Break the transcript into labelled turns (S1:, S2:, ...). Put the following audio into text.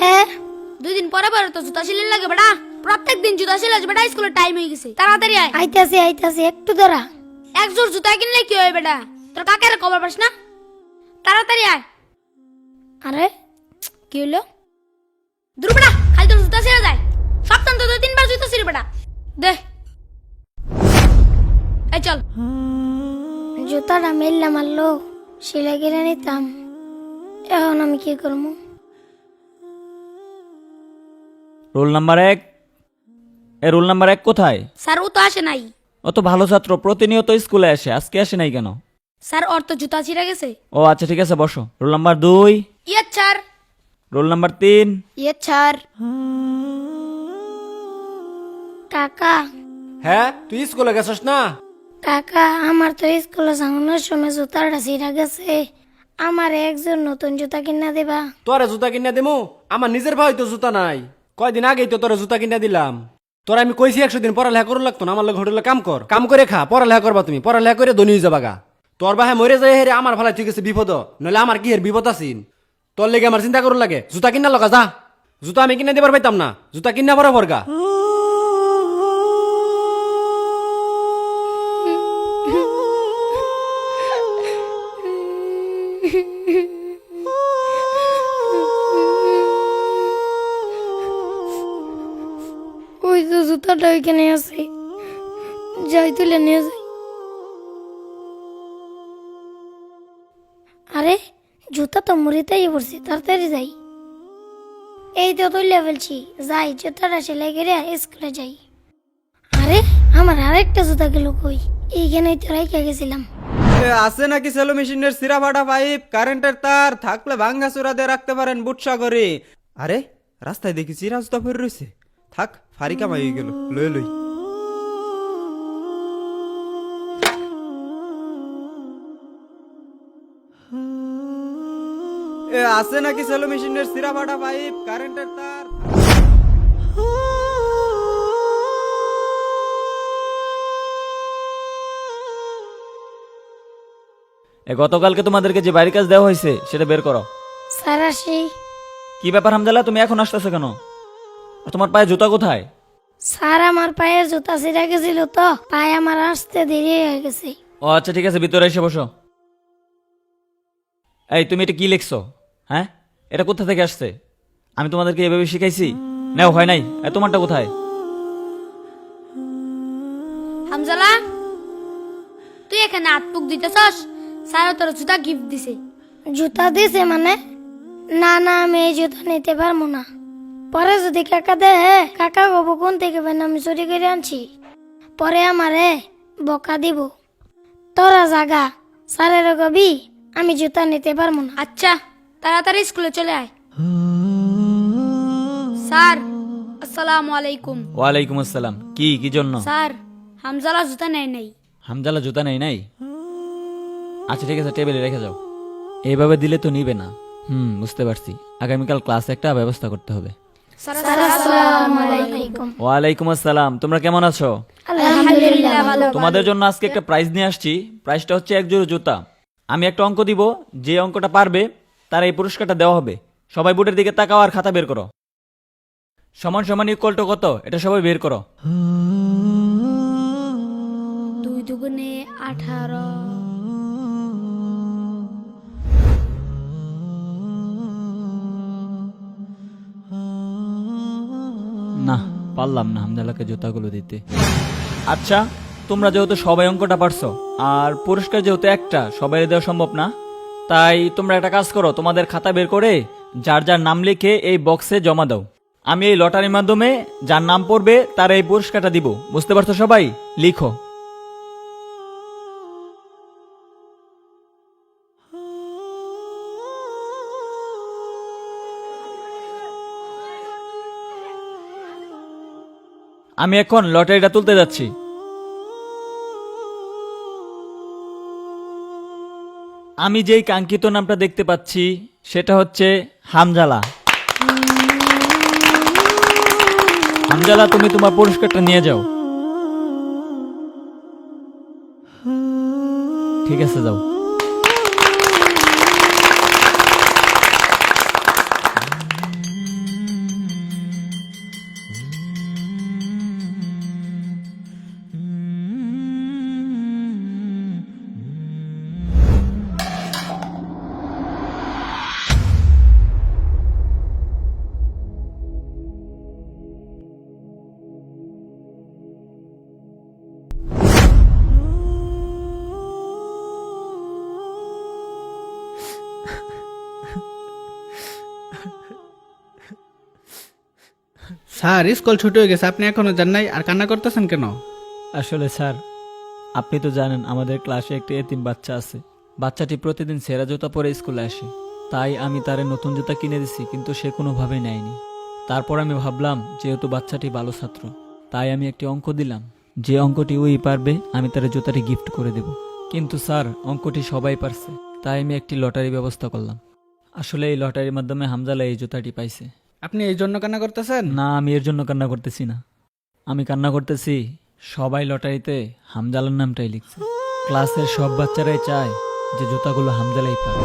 S1: হ্যাঁ?
S2: দুই দিন পরে পরে তো জুতা সিলাই লাগে বেটা। প্রত্যেক দিন জুতা সিলাই বেটা স্কুলের টাইম হয়ে গেছে। তাড়াতাড়ি আয়।
S1: আইতাছি আইতাছি একটু ধরা
S2: এক জোর জুতা কিনলে কি হয় বেটা? তোর কাকের খবর পাস না? তাড়াতাড়ি আয়।
S1: আরে
S2: কি হলো? দূর বেটা খালি তোর জুতা ছিঁড়ে যায়। সপ্তাহ তো দুই তিনবার জুতা ছিঁড়ে বেটা। দে। এই চল।
S1: জুতাটা মেললে মারলো সেলাই কিনে নিতাম। এখন আমি কি করব?
S3: রোল নাম্বার এক। এ রোল নাম্বার এক কোথায়?
S2: স্যার ও তো আসে নাই।
S3: ও তো ভালো ছাত্র প্রতিনিয়ত স্কুলে আসে আজকে আসে নাই কেন?
S2: স্যার ওর তো জুতা ছিঁড়ে গেছে।
S3: ও আচ্ছা ঠিক আছে বসো। রোল নাম্বার দুই।
S2: ইয়ে স্যার।
S3: রোল নাম্বার তিন।
S2: ইয়ে স্যার।
S1: কাকা।
S4: হ্যাঁ তুই স্কুলে গেছস না?
S1: কাকা আমার তো স্কুলে যাওয়ানোর সময় জুতাটা ছিঁড়া গেছে। আমার একজন নতুন জুতা কিনা দেবা।
S4: তোরে জুতা কিনা দিমু আমার নিজের ভাই তো জুতা নাই। কয়দিন আগেই তো তোর জুতা কিনে দিলাম। তোর আমি কইছি একশো দিন পড়ালেখা করো লাগতো না, আমার লোক হোটেলে কাম কর। কাম করে খা, পড়ালেখা করবা তুমি, পড়ালেখা করে ধনী যাবা গা তোর বাহে মরে যায় হেরে আমার ভালো ঠিক আছে বিপদ, নইলে আমার কি হের বিপদ আসিন তোর লেগে আমার চিন্তা করো লাগে, জুতা কিনা লগা যা। জুতা আমি কিনে দিবার পাইতাম না, জুতা কিনা বড় বর্গা
S1: ওই তো জুতাটা ওইখানে আছে। যাই তুলে নিয়ে যাই। আরে, জুতা তো পড়ছে, তাড়াতাড়ি যাই। এই তো তুলে ফেলছি, যাই, জুতাটা সেলাই করে স্কুলে যাই। আরে, আমার আরেকটা জুতা গেল কই? এইখানেই তো রেখে গেছিলাম।
S5: আছে নাকি সেলো মেশিনের সিরা ফাটা পাইপ? কারেন্টের তার, থাকলে ভাঙ্গা চূড়া দিয়ে রাখতে পারেন বুটসা করে আরে, রাস্তায় দেখি চিরা জুতা পরে রয়েছে। থাক ফারিকা মাই গেল লই লই। এ আছে নাকি সেলো মেশিনের সিরা ফাটা পাইপ? কারেন্টের তার।
S3: এ গতকালকে তোমাদেরকে যে বাড়ির কাজ দেওয়া হয়েছে সেটা বের করো।
S1: স্যার আসি।
S3: কি ব্যাপার হামদাল্লা তুমি এখন আসতেছো কেন? তোমার পায়ে জুতা কোথায়?
S1: স্যার আমার পায়ের জুতা ছিঁড়ে গেছিল তো পায়ে আমার আসতে দেরি হয়ে গেছে।
S3: ও আচ্ছা ঠিক আছে ভিতরে এসে বসো। এই তুমি এটা কি লিখছো? হ্যাঁ? এটা কোথা থেকে আসছে? আমি তোমাদেরকে এভাবে শিখাইছি? নাও হয় নাই। এ তোমারটা কোথায়?
S2: হামজালা তুই এখানে আটপুক দিতেছস স্যার তোর জুতা গিফট দিছে।
S1: জুতা দিছে মানে? না না আমি এই জুতা নিতে পারব না। পরে যদি কাকা দে কাকা গবো কোন থেকে বেন আমি চুরি করে আনছি? পরে আমারে বকা দিব। তোরা জাগা স্যারের কবি আমি জুতা নিতে পারব না।
S2: আচ্ছা তাড়াতাড়ি স্কুলে চলে আয়। স্যার আসসালামু আলাইকুম।
S3: ওয়ালাইকুম আসসালাম। কি কি জন্য?
S2: স্যার হামজালা জুতা নেয় নাই।
S3: হামজালা জুতা নেই নাই? আচ্ছা ঠিক আছে টেবিলে রেখে যাও। এইভাবে দিলে তো নিবে না। হুম বুঝতে পারছি। আগামীকাল ক্লাসে একটা ব্যবস্থা করতে হবে। ওয়ালাইকুম আসসালাম। তোমরা কেমন আছো? তোমাদের জন্য আজকে একটা প্রাইজ নিয়ে আসছি। প্রাইজটা হচ্ছে এক জোড়া জুতা। আমি একটা অঙ্ক দিব। যে অঙ্কটা পারবে তার এই পুরস্কারটা দেওয়া হবে। সবাই বোর্ডের দিকে তাকাও আর খাতা বের করো। সমান সমান ইকুয়াল কত? এটা সবাই বের করো।
S2: দুই দুগুণে আঠারো।
S3: পারলাম না হামদালাকে জুতাগুলো দিতে। আচ্ছা তোমরা যেহেতু সবাই অঙ্কটা পারছ, আর পুরস্কার যেহেতু একটা সবাই দেওয়া সম্ভব না, তাই তোমরা একটা কাজ করো, তোমাদের খাতা বের করে যার যার নাম লিখে এই বক্সে জমা দাও। আমি এই লটারির মাধ্যমে যার নাম পড়বে তার এই পুরস্কারটা দিব, বুঝতে পারছ সবাই? লিখো। আমি এখন লটারিটা তুলতে যাচ্ছি। আমি যেই কাঙ্ক্ষিত নামটা দেখতে পাচ্ছি, সেটা হচ্ছে হামজালা। হামজালা, তুমি তোমার পুরস্কারটা নিয়ে যাও। ঠিক আছে, যাও।
S6: স্যার, স্কুল ছুটি হয়ে গেছে, আপনি এখনও যান নাই, আর কান্না করতেছেন কেন?
S3: আসলে স্যার, আপনি তো জানেন আমাদের ক্লাসে একটি এতিম বাচ্চা আছে। বাচ্চাটি প্রতিদিন সেরা জুতা পরে স্কুলে আসে। তাই আমি তারে নতুন জুতা কিনে দিছি, কিন্তু সে কোনোভাবেই নেয়নি। তারপর আমি ভাবলাম, যেহেতু বাচ্চাটি ভালো ছাত্র, তাই আমি একটি অঙ্ক দিলাম। যে অঙ্কটি ওই পারবে, আমি তার জুতাটি গিফট করে দেব। কিন্তু স্যার, অঙ্কটি সবাই পারছে, তাই আমি একটি লটারি ব্যবস্থা করলাম। আসলে এই লটারির মাধ্যমে হামজালা এই জুতাটি পাইছে।
S6: আপনি এই জন্য কান্না করতেছেন?
S3: না, আমি এর জন্য কান্না করতেছি না। আমি কান্না করতেছি, সবাই লটারিতে হামজালার নামটাই লিখছে। ক্লাসের সব বাচ্চারাই চায় যে জুতাগুলো হামজালাই পায়